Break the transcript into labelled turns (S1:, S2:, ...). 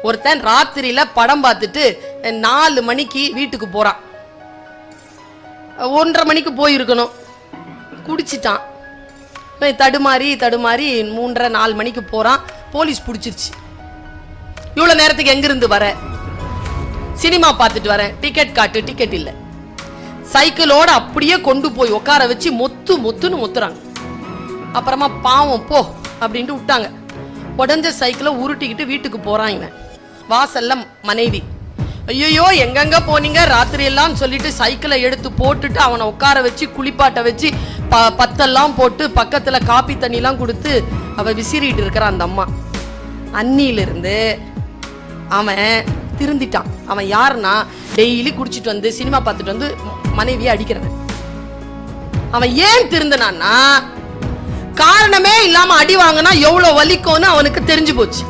S1: ஒருத்தன் ராத்திரியில படம் பார்த்துட்டு நாலு மணிக்கு வீட்டுக்கு போறான். ஒன்றரை மணிக்கு போயிருக்கணும். குடிச்சிட்டான். தடுமாறி தடுமாறி மூன்றரை நாலு மணிக்கு போறான். போலீஸ் பிடிச்சிருச்சு. இவ்வளோ நேரத்துக்கு எங்கிருந்து வர? சினிமா பார்த்துட்டு வரேன் டிக்கெட் காட்டு டிக்கெட் இல்லை. சைக்கிளோட அப்படியே கொண்டு போய் உட்கார வச்சு மொத்து மொத்துன்னு மொத்துறாங்க. அப்புறமா பாவம் போ அப்படின்ட்டு விட்டாங்க. உடஞ்ச சைக்கிளை உருட்டிக்கிட்டு வீட்டுக்கு போறான் இவன். வாசல்ல மனைவி. ஐயோ எங்கெங்க போனீங்க? ராத்திரி எல்லாம் சொல்லிட்டு சைக்கிளை எடுத்து போட்டுட்டு அவனை உட்கார வச்சு குளிப்பாட்ட வச்சு ப பத்தெல்லாம் போட்டு பக்கத்துல காப்பி தண்ணிலாம் கொடுத்து அவ விசிறிட்டு இருக்கிறான் அந்த அம்மா. அன்னியிலிருந்து அவன் திருந்திட்டான். அவன் யாருன்னா டெய்லி குடிச்சிட்டு வந்து சினிமா பார்த்துட்டு வந்து மனைவியை அடிக்கிறவன். அவன் ஏன் திருந்தினான்னா காரணமே இல்லாம அடி வாங்கினா எவ்வளவு வலிக்கும்னு அவனுக்கு தெரிஞ்சு போச்சு.